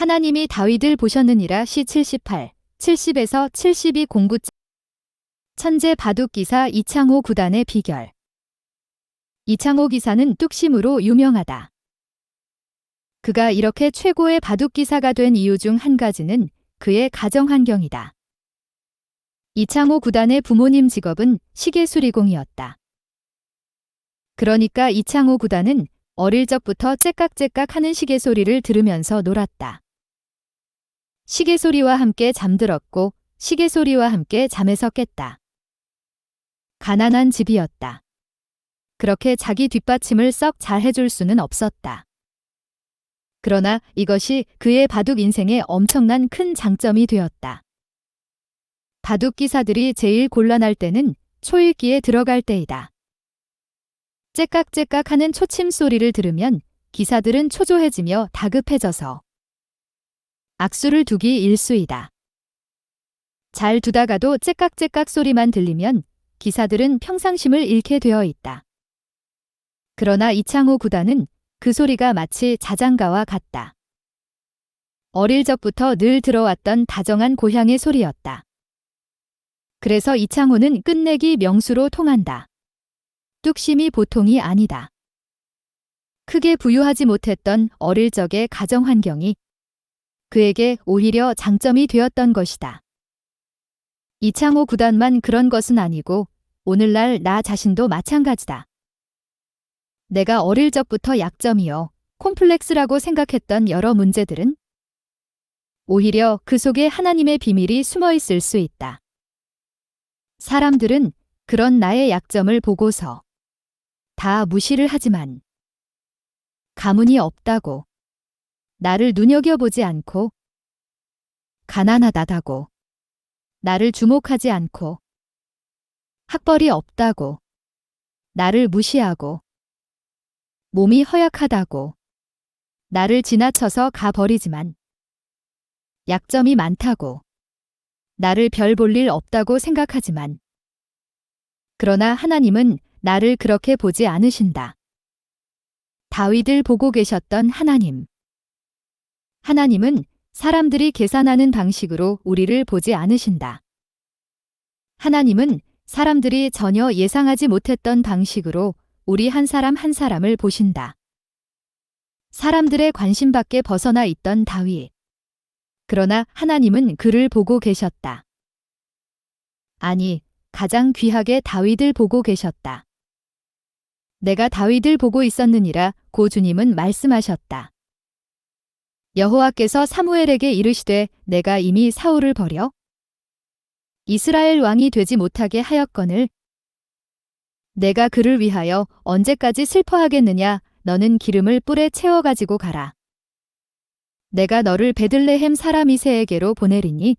하나님이 다윗을 보셨느니라 시 78, 70에서 72 공구 천재 바둑 기사 이창호 구단의 비결 이창호 기사는 뚝심으로 유명하다. 그가 이렇게 최고의 바둑 기사가 된 이유 중 한 가지는 그의 가정 환경이다. 이창호 구단의 부모님 직업은 시계수리공이었다. 그러니까 이창호 구단은 어릴 적부터 째깍째깍 하는 시계 소리를 들으면서 놀았다. 시계 소리와 함께 잠들었고 시계 소리와 함께 잠에서 깼다. 가난한 집이었다. 그렇게 자기 뒷받침을 썩 잘 해줄 수는 없었다. 그러나 이것이 그의 바둑 인생에 엄청난 큰 장점이 되었다. 바둑 기사들이 제일 곤란할 때는 초읽기에 들어갈 때이다. 째깍째깍 하는 초침 소리를 들으면 기사들은 초조해지며 다급해져서 악수를 두기 일수이다. 잘 두다가도 째깍째깍 소리만 들리면 기사들은 평상심을 잃게 되어 있다. 그러나 이창호 구단은 그 소리가 마치 자장가와 같다. 어릴 적부터 늘 들어왔던 다정한 고향의 소리였다. 그래서 이창호는 끝내기 명수로 통한다. 뚝심이 보통이 아니다. 크게 부유하지 못했던 어릴 적의 가정 환경이 그에게 오히려 장점이 되었던 것이다. 이창호 구단만 그런 것은 아니고 오늘날 나 자신도 마찬가지다. 내가 어릴 적부터 약점이요, 콤플렉스라고 생각했던 여러 문제들은 오히려 그 속에 하나님의 비밀이 숨어 있을 수 있다. 사람들은 그런 나의 약점을 보고서 다 무시를 하지만 가문이 없다고 나를 눈여겨보지 않고 가난하다다고 나를 주목하지 않고 학벌이 없다고 나를 무시하고 몸이 허약하다고 나를 지나쳐서 가버리지만 약점이 많다고 나를 별 볼 일 없다고 생각하지만 그러나 하나님은 나를 그렇게 보지 않으신다. 다윗을 보고 계셨던 하나님. 하나님은 사람들이 계산하는 방식으로 우리를 보지 않으신다. 하나님은 사람들이 전혀 예상하지 못했던 방식으로 우리 한 사람 한 사람을 보신다. 사람들의 관심 밖에 벗어나 있던 다윗. 그러나 하나님은 그를 보고 계셨다. 아니, 가장 귀하게 다윗을 보고 계셨다. 내가 다윗을 보고 있었느니라 고 주님은 말씀하셨다. 여호와께서 사무엘에게 이르시되 내가 이미 사울을 버려. 이스라엘 왕이 되지 못하게 하였거늘 내가 그를 위하여 언제까지 슬퍼하겠느냐? 너는 기름을 뿔에 채워 가지고 가라. 내가 너를 베들레헴 사람 이세에게로 보내리니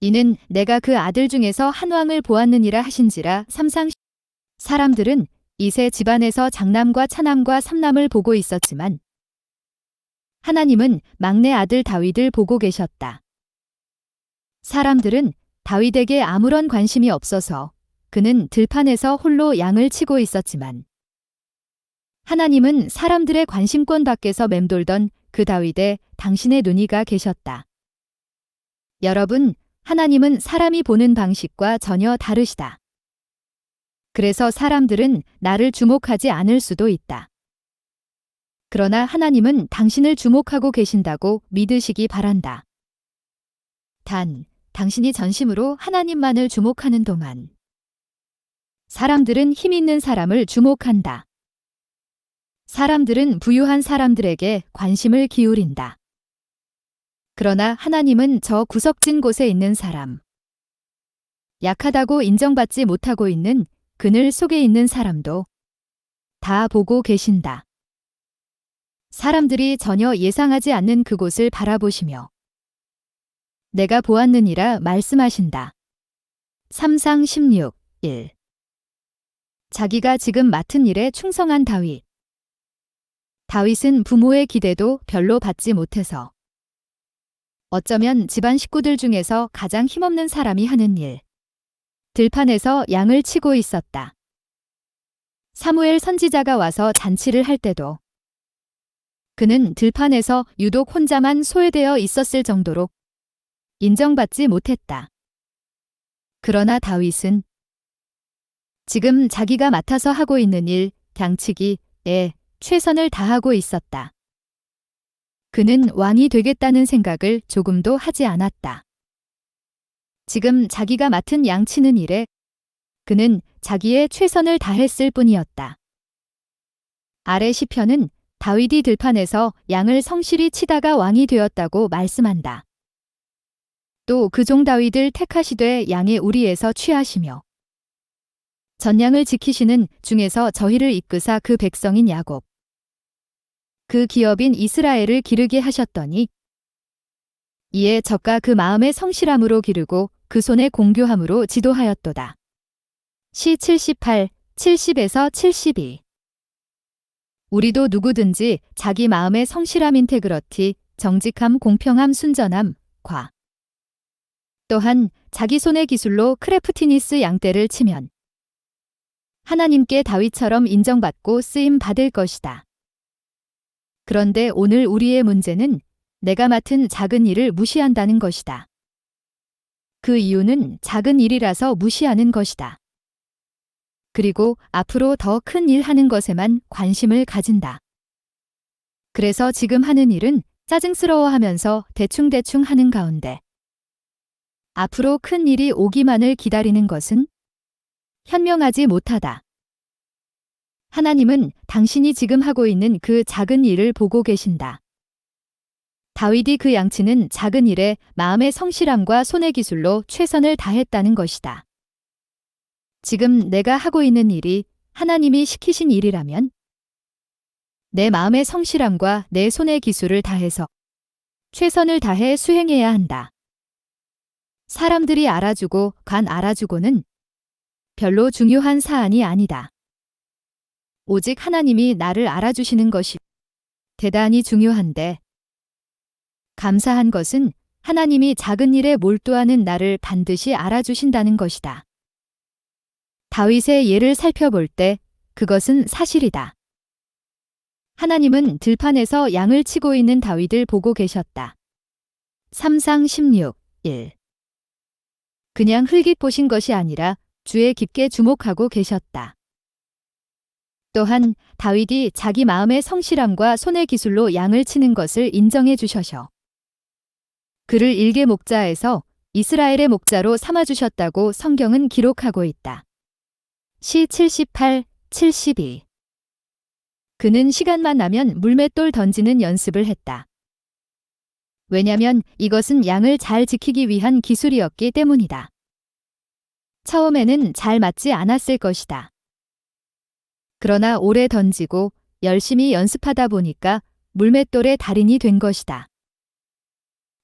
이는 내가 그 아들 중에서 한 왕을 보았느니라 하신지라. 삼상 사람들은 이세 집안에서 장남과 차남과 삼남을 보고 있었지만 하나님은 막내 아들 다윗을 보고 계셨다. 사람들은 다윗에게 아무런 관심이 없어서 그는 들판에서 홀로 양을 치고 있었지만 하나님은 사람들의 관심권 밖에서 맴돌던 그 다윗에 당신의 눈이가 계셨다. 여러분, 하나님은 사람이 보는 방식과 전혀 다르시다. 그래서 사람들은 나를 주목하지 않을 수도 있다. 그러나 하나님은 당신을 주목하고 계신다고 믿으시기 바란다. 단, 당신이 전심으로 하나님만을 주목하는 동안 사람들은 힘 있는 사람을 주목한다. 사람들은 부유한 사람들에게 관심을 기울인다. 그러나 하나님은 저 구석진 곳에 있는 사람, 약하다고 인정받지 못하고 있는 그늘 속에 있는 사람도 다 보고 계신다. 사람들이 전혀 예상하지 않는 그곳을 바라보시며 내가 보았느니라 말씀하신다. 3상 16, 1 자기가 지금 맡은 일에 충성한 다윗. 다윗은 부모의 기대도 별로 받지 못해서 어쩌면 집안 식구들 중에서 가장 힘없는 사람이 하는 일. 들판에서 양을 치고 있었다. 사무엘 선지자가 와서 잔치를 할 때도 그는 들판에서 유독 혼자만 소외되어 있었을 정도로 인정받지 못했다. 그러나 다윗은 지금 자기가 맡아서 하고 있는 일, 양치기에 최선을 다하고 있었다. 그는 왕이 되겠다는 생각을 조금도 하지 않았다. 지금 자기가 맡은 양치는 일에 그는 자기의 최선을 다했을 뿐이었다. 아래 시편은 다윗이 들판에서 양을 성실히 치다가 왕이 되었다고 말씀한다. 또 그 종 다윗을 택하시되 양의 우리에서 취하시며 전량을 지키시는 중에서 저희를 이끄사 그 백성인 야곱 그 기업인 이스라엘을 기르게 하셨더니 이에 저가 그 마음의 성실함으로 기르고 그 손의 공교함으로 지도하였도다. 시 78, 70에서 72 우리도 누구든지 자기 마음의 성실함 인테그러티, 정직함, 공평함, 순전함, 과 또한 자기 손의 기술로 크래프티니스 양떼를 치면 하나님께 다윗처럼 인정받고 쓰임 받을 것이다. 그런데 오늘 우리의 문제는 내가 맡은 작은 일을 무시한다는 것이다. 그 이유는 작은 일이라서 무시하는 것이다. 그리고 앞으로 더 큰 일 하는 것에만 관심을 가진다. 그래서 지금 하는 일은 짜증스러워 하면서 대충대충 하는 가운데 앞으로 큰 일이 오기만을 기다리는 것은 현명하지 못하다. 하나님은 당신이 지금 하고 있는 그 작은 일을 보고 계신다. 다윗이 그 양치는 작은 일에 마음의 성실함과 손의 기술로 최선을 다했다는 것이다. 지금 내가 하고 있는 일이 하나님이 시키신 일이라면 내 마음의 성실함과 내 손의 기술을 다해서 최선을 다해 수행해야 한다. 사람들이 알아주고 관 알아주고는 별로 중요한 사안이 아니다. 오직 하나님이 나를 알아주시는 것이 대단히 중요한데 감사한 것은 하나님이 작은 일에 몰두하는 나를 반드시 알아주신다는 것이다. 다윗의 예를 살펴볼 때 그것은 사실이다. 하나님은 들판에서 양을 치고 있는 다윗을 보고 계셨다. 3상 16, 1 그냥 흘깃 보신 것이 아니라 주에 깊게 주목하고 계셨다. 또한 다윗이 자기 마음의 성실함과 손의 기술로 양을 치는 것을 인정해 주셔서 그를 일개 목자에서 이스라엘의 목자로 삼아 주셨다고 성경은 기록하고 있다. 시 78, 72 그는 시간만 나면 물맷돌 던지는 연습을 했다. 왜냐면 이것은 양을 잘 지키기 위한 기술이었기 때문이다. 처음에는 잘 맞지 않았을 것이다. 그러나 오래 던지고 열심히 연습하다 보니까 물맷돌의 달인이 된 것이다.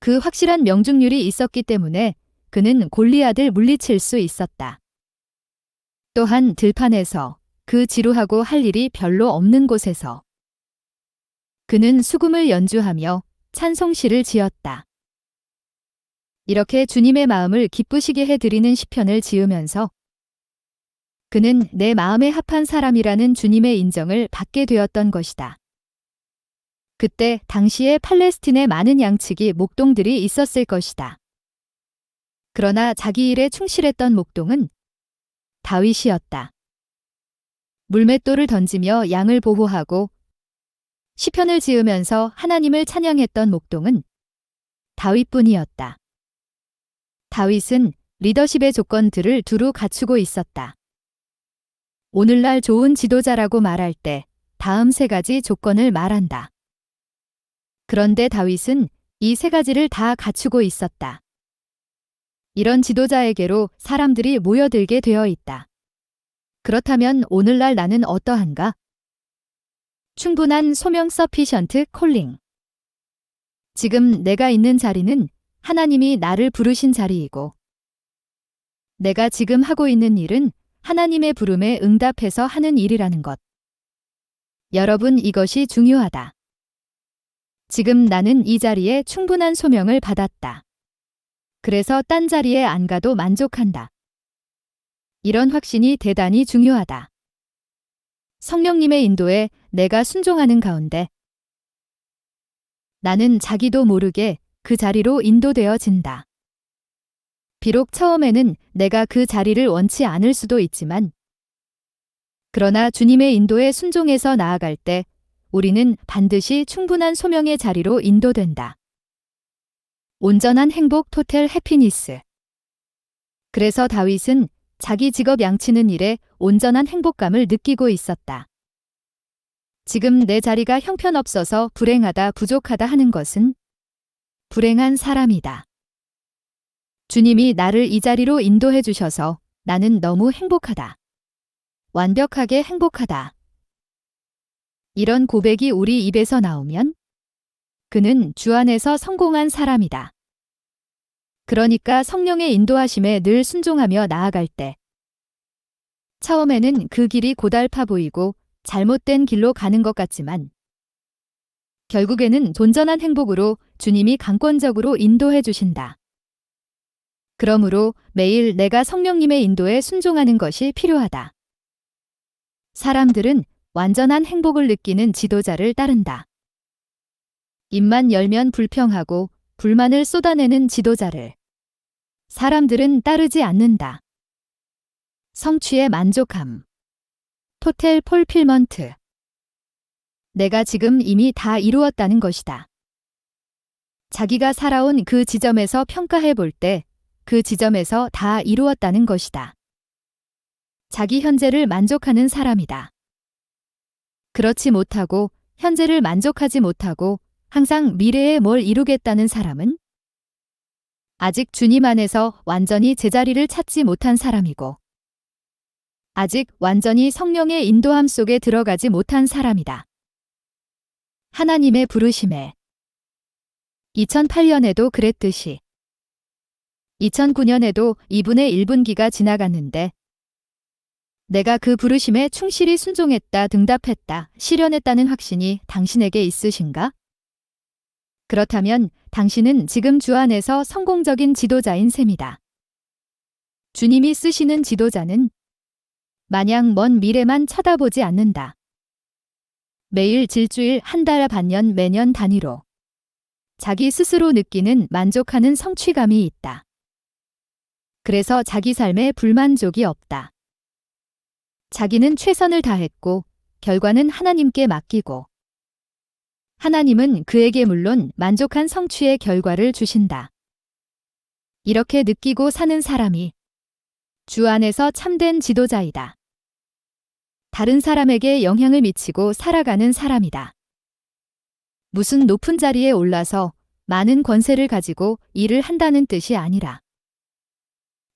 그 확실한 명중률이 있었기 때문에 그는 골리앗을 물리칠 수 있었다. 또한 들판에서 그 지루하고 할 일이 별로 없는 곳에서 그는 수금을 연주하며 찬송시를 지었다. 이렇게 주님의 마음을 기쁘시게 해드리는 시편을 지으면서 그는 내 마음에 합한 사람이라는 주님의 인정을 받게 되었던 것이다. 그때 당시에 팔레스틴에 많은 양측이 목동들이 있었을 것이다. 그러나 자기 일에 충실했던 목동은 다윗이었다. 물맷돌을 던지며 양을 보호하고 시편을 지으면서 하나님을 찬양했던 목동은 다윗뿐이었다. 다윗은 리더십의 조건들을 두루 갖추고 있었다. 오늘날 좋은 지도자라고 말할 때 다음 세 가지 조건을 말한다. 그런데 다윗은 이 세 가지를 다 갖추고 있었다. 이런 지도자에게로 사람들이 모여들게 되어 있다. 그렇다면 오늘날 나는 어떠한가? 충분한 소명 서피션트 콜링. 지금 내가 있는 자리는 하나님이 나를 부르신 자리이고, 내가 지금 하고 있는 일은 하나님의 부름에 응답해서 하는 일이라는 것. 여러분 이것이 중요하다. 지금 나는 이 자리에 충분한 소명을 받았다. 그래서 딴 자리에 안 가도 만족한다. 이런 확신이 대단히 중요하다. 성령님의 인도에 내가 순종하는 가운데 나는 자기도 모르게 그 자리로 인도되어진다. 비록 처음에는 내가 그 자리를 원치 않을 수도 있지만, 그러나 주님의 인도에 순종해서 나아갈 때 우리는 반드시 충분한 소명의 자리로 인도된다. 온전한 행복 토텔 해피니스. 그래서 다윗은 자기 직업 양치는 일에 온전한 행복감을 느끼고 있었다. 지금 내 자리가 형편없어서 불행하다 부족하다 하는 것은 불행한 사람이다. 주님이 나를 이 자리로 인도해 주셔서 나는 너무 행복하다. 완벽하게 행복하다. 이런 고백이 우리 입에서 나오면 그는 주 안에서 성공한 사람이다. 그러니까 성령의 인도하심에 늘 순종하며 나아갈 때 처음에는 그 길이 고달파 보이고 잘못된 길로 가는 것 같지만 결국에는 온전한 행복으로 주님이 강권적으로 인도해 주신다. 그러므로 매일 내가 성령님의 인도에 순종하는 것이 필요하다. 사람들은 완전한 행복을 느끼는 지도자를 따른다. 입만 열면 불평하고 불만을 쏟아내는 지도자를 사람들은 따르지 않는다. 성취에 만족함. 토텔 폴필먼트. 내가 지금 이미 다 이루었다는 것이다. 자기가 살아온 그 지점에서 평가해 볼 때 그 지점에서 다 이루었다는 것이다. 자기 현재를 만족하는 사람이다. 그렇지 못하고 현재를 만족하지 못하고 항상 미래에 뭘 이루겠다는 사람은 아직 주님 안에서 완전히 제자리를 찾지 못한 사람이고 아직 완전히 성령의 인도함 속에 들어가지 못한 사람이다. 하나님의 부르심에 2008년에도 그랬듯이 2009년에도 2분의 1분기가 지나갔는데 내가 그 부르심에 충실히 순종했다, 등답했다, 실현했다는 확신이 당신에게 있으신가? 그렇다면 당신은 지금 주 안에서 성공적인 지도자인 셈이다. 주님이 쓰시는 지도자는 마냥 먼 미래만 쳐다보지 않는다. 매일 질주일 한 달 반년 매년 단위로 자기 스스로 느끼는 만족하는 성취감이 있다. 그래서 자기 삶에 불만족이 없다. 자기는 최선을 다했고 결과는 하나님께 맡기고 하나님은 그에게 물론 만족한 성취의 결과를 주신다. 이렇게 느끼고 사는 사람이 주 안에서 참된 지도자이다. 다른 사람에게 영향을 미치고 살아가는 사람이다. 무슨 높은 자리에 올라서 많은 권세를 가지고 일을 한다는 뜻이 아니라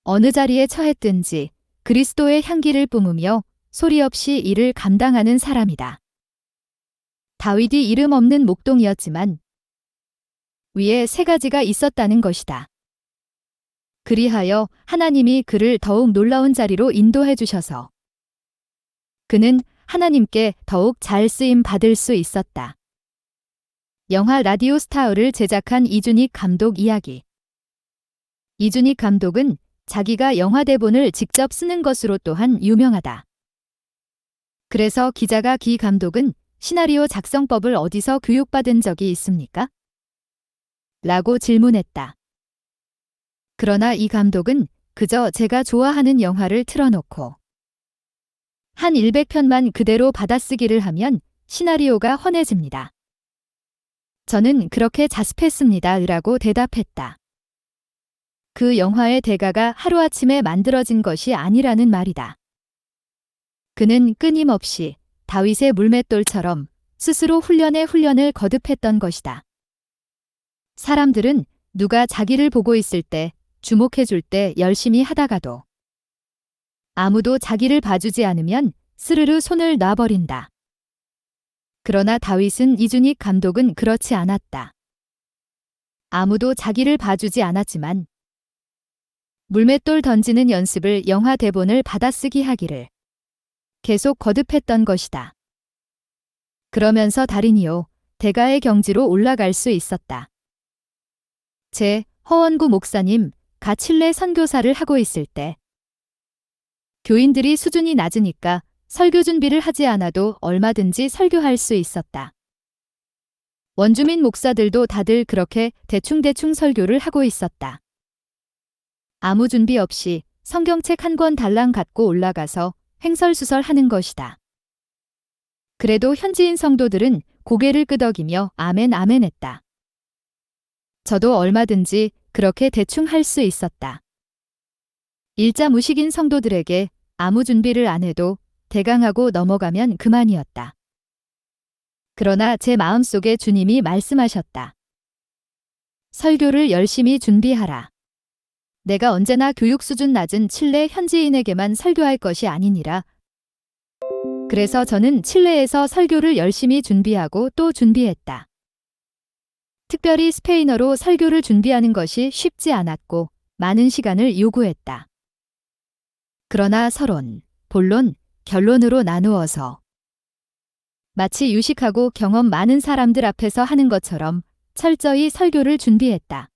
어느 자리에 처했든지 그리스도의 향기를 뿜으며 소리 없이 일을 감당하는 사람이다. 다윗이 이름 없는 목동이었지만 위에 세 가지가 있었다는 것이다. 그리하여 하나님이 그를 더욱 놀라운 자리로 인도해 주셔서 그는 하나님께 더욱 잘 쓰임 받을 수 있었다. 영화 라디오 스타어를 제작한 이준익 감독 이야기. 이준익 감독은 자기가 영화 대본을 직접 쓰는 것으로 또한 유명하다. 그래서 기자가 기 감독은 시나리오 작성법을 어디서 교육받은 적이 있습니까? 라고 질문했다. 그러나 이 감독은 그저 제가 좋아하는 영화를 틀어놓고 한 100편만 그대로 받아쓰기를 하면 시나리오가 헌해집니다. 저는 그렇게 자습했습니다. 라고 대답했다. 그 영화의 대가가 하루아침에 만들어진 것이 아니라는 말이다. 그는 끊임없이 다윗의 물맷돌처럼 스스로 훈련에 훈련을 거듭했던 것이다. 사람들은 누가 자기를 보고 있을 때, 주목해 줄 때 열심히 하다가도 아무도 자기를 봐주지 않으면 스르르 손을 놔버린다. 그러나 다윗은 이준익 감독은 그렇지 않았다. 아무도 자기를 봐주지 않았지만 물맷돌 던지는 연습을 영화 대본을 받아쓰기 하기를 계속 거듭했던 것이다. 그러면서 달인이요, 대가의 경지로 올라갈 수 있었다. 제 허원구 목사님, 가칠레 선교사를 하고 있을 때 교인들이 수준이 낮으니까 설교 준비를 하지 않아도 얼마든지 설교할 수 있었다. 원주민 목사들도 다들 그렇게 대충대충 설교를 하고 있었다. 아무 준비 없이 성경책 한 권 달랑 갖고 올라가서 횡설수설 하는 것이다. 그래도 현지인 성도들은 고개를 끄덕이며 아멘 아멘 했다. 저도 얼마든지 그렇게 대충 할 수 있었다. 일자 무식인 성도들에게 아무 준비를 안 해도 대강하고 넘어가면 그만이었다. 그러나 제 마음속에 주님이 말씀하셨다. 설교를 열심히 준비하라. 내가 언제나 교육 수준 낮은 칠레 현지인에게만 설교할 것이 아니니라. 그래서 저는 칠레에서 설교를 열심히 준비하고 또 준비했다. 특별히 스페인어로 설교를 준비하는 것이 쉽지 않았고 많은 시간을 요구했다. 그러나 서론, 본론, 결론으로 나누어서 마치 유식하고 경험 많은 사람들 앞에서 하는 것처럼 철저히 설교를 준비했다.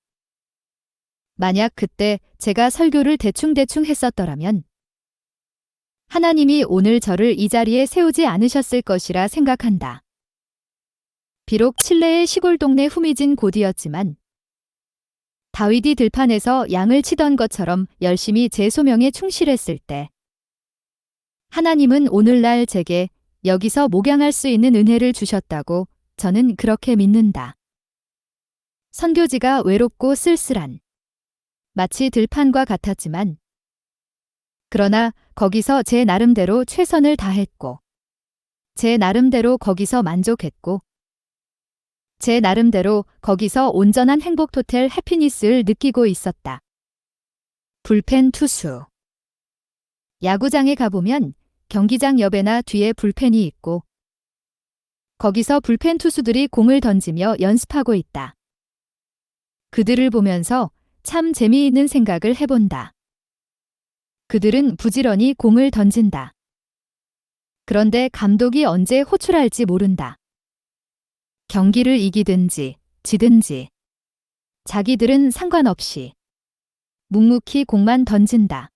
만약 그때 제가 설교를 대충대충 했었더라면 하나님이 오늘 저를 이 자리에 세우지 않으셨을 것이라 생각한다. 비록 칠레의 시골 동네 후미진 곳이었지만 다윗이 들판에서 양을 치던 것처럼 열심히 제 소명에 충실했을 때 하나님은 오늘날 제게 여기서 목양할 수 있는 은혜를 주셨다고 저는 그렇게 믿는다. 선교지가 외롭고 쓸쓸한 마치 들판과 같았지만 그러나 거기서 제 나름대로 최선을 다했고 제 나름대로 거기서 만족했고 제 나름대로 거기서 온전한 행복 토텔 해피니스를 느끼고 있었다. 불펜 투수 야구장에 가보면 경기장 옆에나 뒤에 불펜이 있고 거기서 불펜 투수들이 공을 던지며 연습하고 있다. 그들을 보면서 참 재미있는 생각을 해본다. 그들은 부지런히 공을 던진다. 그런데 감독이 언제 호출할지 모른다. 경기를 이기든지 지든지 자기들은 상관없이 묵묵히 공만 던진다.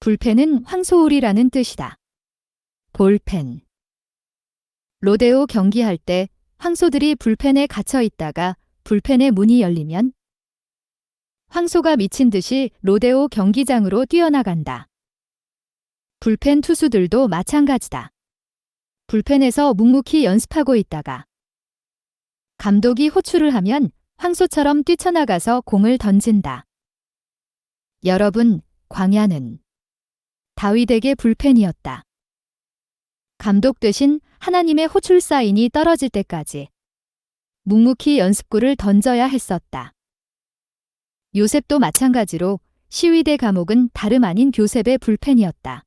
불펜은 황소울이라는 뜻이다. 볼펜 로데오 경기할 때 황소들이 불펜에 갇혀 있다가 불펜의 문이 열리면 황소가 미친 듯이 로데오 경기장으로 뛰어나간다. 불펜 투수들도 마찬가지다. 불펜에서 묵묵히 연습하고 있다가 감독이 호출을 하면 황소처럼 뛰쳐나가서 공을 던진다. 여러분, 광야는 다윗에게 불펜이었다. 감독 대신 하나님의 호출 사인이 떨어질 때까지 묵묵히 연습구를 던져야 했었다. 요셉도 마찬가지로 시위대 감옥은 다름 아닌 교셉의 불펜이었다.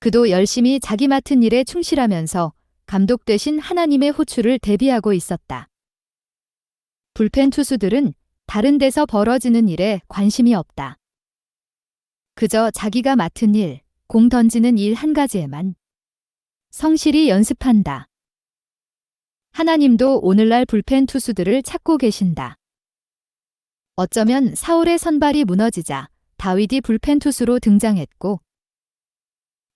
그도 열심히 자기 맡은 일에 충실하면서 감독 대신 하나님의 호출을 대비하고 있었다. 불펜 투수들은 다른 데서 벌어지는 일에 관심이 없다. 그저 자기가 맡은 일, 공 던지는 일 한 가지에만 성실히 연습한다. 하나님도 오늘날 불펜 투수들을 찾고 계신다. 어쩌면 사울의 선발이 무너지자 다윗이 불펜 투수로 등장했고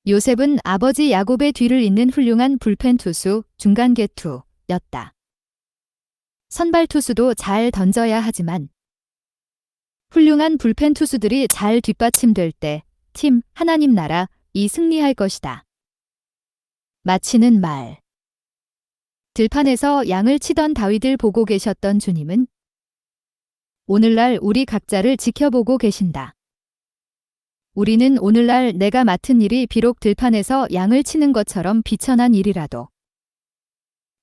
요셉은 아버지 야곱의 뒤를 잇는 훌륭한 불펜 투수 중간 개투였다. 선발 투수도 잘 던져야 하지만 훌륭한 불펜 투수들이 잘 뒷받침될 때 팀 하나님 나라 이 승리할 것이다. 마치는 말 들판에서 양을 치던 다윗을 보고 계셨던 주님은 오늘날 우리 각자를 지켜보고 계신다. 우리는 오늘날 내가 맡은 일이 비록 들판에서 양을 치는 것처럼 비천한 일이라도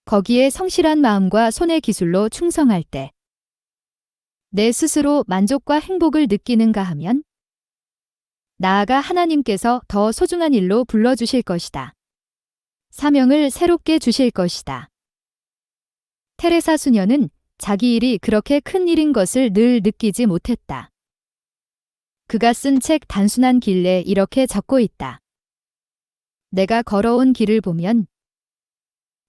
거기에 성실한 마음과 손의 기술로 충성할 때 내 스스로 만족과 행복을 느끼는가 하면 나아가 하나님께서 더 소중한 일로 불러주실 것이다. 사명을 새롭게 주실 것이다. 테레사 수녀는 자기 일이 그렇게 큰 일인 것을 늘 느끼지 못했다. 그가 쓴 책 단순한 길에 이렇게 적고 있다. 내가 걸어온 길을 보면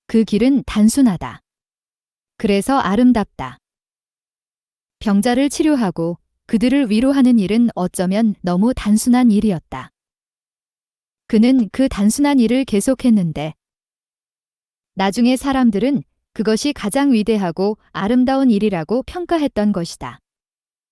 그 길은 단순하다. 그래서 아름답다. 병자를 치료하고 그들을 위로하는 일은 어쩌면 너무 단순한 일이었다. 그는 그 단순한 일을 계속했는데 나중에 사람들은 그것이 가장 위대하고 아름다운 일이라고 평가했던 것이다.